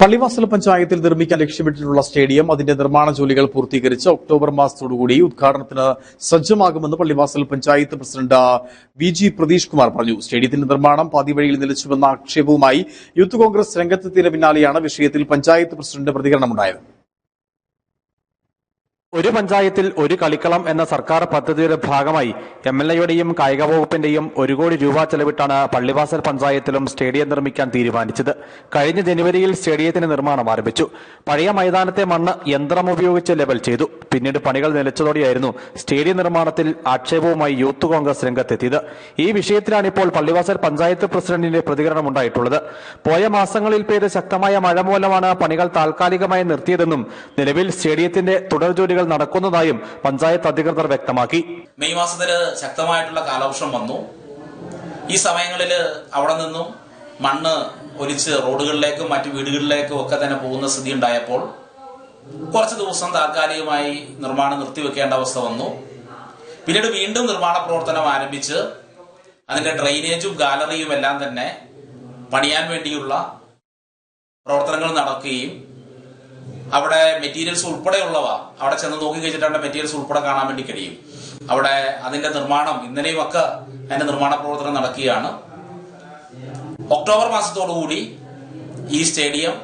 പള്ളിവാസൽ പഞ്ചായത്തിൽ നിർമ്മിക്കാൻ ലക്ഷ്യമിട്ടിട്ടുള്ള സ്റ്റേഡിയം അതിന്റെ നിർമ്മാണ ജോലികൾ പൂർത്തീകരിച്ച് ഒക്ടോബർ മാസത്തോടുകൂടി ഉദ്ഘാടനത്തിന് സജ്ജമാകുമെന്ന് Pallivasal panchayat president V G Pratheesh Kumar പറഞ്ഞു. സ്റ്റേഡിയത്തിന്റെ നിർമ്മാണം പാതിവഴിയിൽ നിലച്ചുവെന്ന ആക്ഷേപവുമായി യൂത്ത് കോൺഗ്രസ് രംഗത്തെത്തിയതിന് പിന്നാലെയാണ് വിഷയത്തിൽ പഞ്ചായത്ത് പ്രസിഡന്റ് പ്രതികരണമുണ്ടായത്. ഒരു പഞ്ചായത്തിൽ ഒരു കളിക്കളം എന്ന സർക്കാർ പദ്ധതിയുടെ ഭാഗമായി എം എൽ എയുടെയും കായിക വകുപ്പിന്റെയും ഒരു കോടി രൂപ ചെലവിട്ടാണ് പള്ളിവാസൽ പഞ്ചായത്തിലും സ്റ്റേഡിയം നിർമ്മിക്കാൻ തീരുമാനിച്ചത്. കഴിഞ്ഞ ജനുവരിയിൽ സ്റ്റേഡിയത്തിന് നിർമ്മാണം ആരംഭിച്ചു. പഴയ മൈതാനത്തെ മണ്ണ് യന്ത്രം ഉപയോഗിച്ച് ലെവൽ ചെയ്തു. പിന്നീട് പണികൾ നിലച്ചതോടെയായിരുന്നു സ്റ്റേഡിയം നിർമ്മാണത്തിൽ ആക്ഷേപവുമായി യൂത്ത് കോൺഗ്രസ് രംഗത്തെത്തിയത്. ഈ വിഷയത്തിലാണ് ഇപ്പോൾ പള്ളിവാസൽ പഞ്ചായത്ത് പ്രസിഡന്റിന്റെ പ്രതികരണം ഉണ്ടായിട്ടുള്ളത്. പോയ മാസങ്ങളിൽ പെയ്ത ശക്തമായ മഴ മൂലമാണ് പണികൾ താൽക്കാലികമായി നിർത്തിയതെന്നും നിലവിൽ സ്റ്റേഡിയത്തിന്റെ തുടർ ജോലികൾ നടക്കുന്നതായും പഞ്ചായത്ത് അധികൃതർ വ്യക്തമാക്കി. മെയ് മാസത്തിൽ ശക്തമായിട്ടുള്ള കാലവർഷം വന്നു. ഈ സമയങ്ങളിൽ അവിടെ നിന്നും മണ്ണ് ഒലിച്ച് റോഡുകളിലേക്കും മറ്റു വീടുകളിലേക്കും ഒക്കെ തന്നെ പോകുന്ന സ്ഥിതി ഉണ്ടായപ്പോൾ കുറച്ച് ദിവസം താൽക്കാലികമായി നിർമ്മാണം നിർത്തിവെക്കേണ്ട അവസ്ഥ വന്നു. പിന്നീട് വീണ്ടും നിർമ്മാണ പ്രവർത്തനം ആരംഭിച്ച് അതിന്റെ ഡ്രെയിനേജും ഗാലറിയും എല്ലാം തന്നെ പണിയാൻ വേണ്ടിയുള്ള പ്രവർത്തനങ്ങൾ നടക്കുകയും അവിടെ മെറ്റീരിയൽസ് ഉൾപ്പെടെയുള്ളവ അവിടെ ചെന്ന് നോക്കി കഴിഞ്ഞിട്ടാണ് മെറ്റീരിയൽസ് ഉൾപ്പെടെ കാണാൻ വേണ്ടി കഴിയും. അവിടെ അതിന്റെ നിർമ്മാണം ഇന്നലെയും ഒക്കെ അതിന്റെ നിർമ്മാണ പ്രവർത്തനം നടക്കുകയാണ്. ഒക്ടോബർ മാസത്തോടുകൂടി ഈ സ്റ്റേഡിയം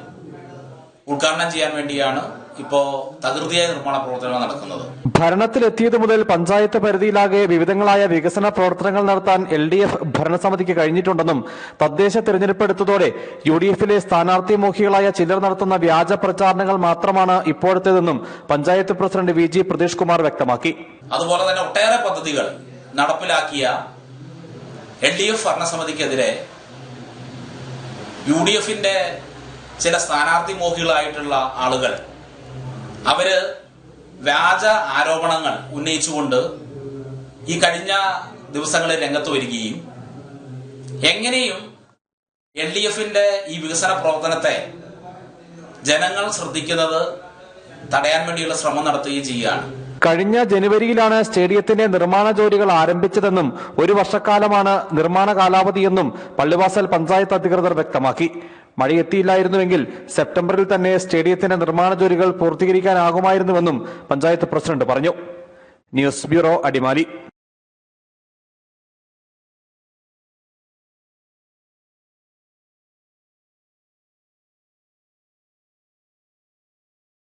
ഉദ്ഘാടനം ചെയ്യാൻ വേണ്ടിയാണ് ഇപ്പോ തകൃതിയായ നിർമ്മാണ പ്രവർത്തനങ്ങൾ നടക്കുന്നത്. ഭരണത്തിലെത്തിയത് മുതൽ പഞ്ചായത്ത് പരിധിയിലാകെ വിവിധങ്ങളായ വികസന പ്രവർത്തനങ്ങൾ നടത്താൻ എൽ ഡി എഫ് ഭരണസമിതിക്ക് കഴിഞ്ഞിട്ടുണ്ടെന്നും തദ്ദേശ തെരഞ്ഞെടുപ്പ് എടുത്തതോടെ യു ഡി എഫിലെ സ്ഥാനാർത്ഥി മോഹികളായ ചിലർ നടത്തുന്ന വ്യാജ പ്രചാരണങ്ങൾ മാത്രമാണ് ഇപ്പോഴത്തേതെന്നും panchayat president V G Pratheesh Kumar വ്യക്തമാക്കി. അതുപോലെ തന്നെ ഒട്ടേറെ പദ്ധതികൾ നടപ്പിലാക്കിയ എൽ ഡി എഫ് ഭരണസമിതിക്കെതിരെ യു ഡി എഫിന്റെ ചില സ്ഥാനാർത്ഥി മോഹികളായിട്ടുള്ള ആളുകൾ അവർ വ്യാജ ആരോപണങ്ങൾ ഉന്നയിച്ചുകൊണ്ട് ഈ കഴിഞ്ഞ ദിവസങ്ങളിൽ രംഗത്ത് വരികയും എങ്ങനെയും എൽ ഡി എഫിന്റെ ഈ വികസന പ്രവർത്തനത്തെ ജനങ്ങൾ ശ്രദ്ധിക്കുന്നത് തടയാൻ വേണ്ടിയുള്ള ശ്രമം നടത്തുകയും ചെയ്യുകയാണ്. കഴിഞ്ഞ ജനുവരിയിലാണ് സ്റ്റേഡിയത്തിന്റെ നിർമ്മാണ ജോലികൾ ആരംഭിച്ചതെന്നും ഒരു വർഷക്കാലമാണ് നിർമ്മാണ കാലാവധിയെന്നും പള്ളിവാസൽ പഞ്ചായത്ത് അധികൃതർ വ്യക്തമാക്കി. മഴയെത്തിയില്ലായിരുന്നുവെങ്കിൽ സെപ്റ്റംബറിൽ തന്നെ സ്റ്റേഡിയത്തിന്റെ നിർമ്മാണ ജോലികൾ പൂർത്തീകരിക്കാനാകുമായിരുന്നുവെന്നും പഞ്ചായത്ത് പ്രസിഡന്റ് പറഞ്ഞു. News bureau Adimali.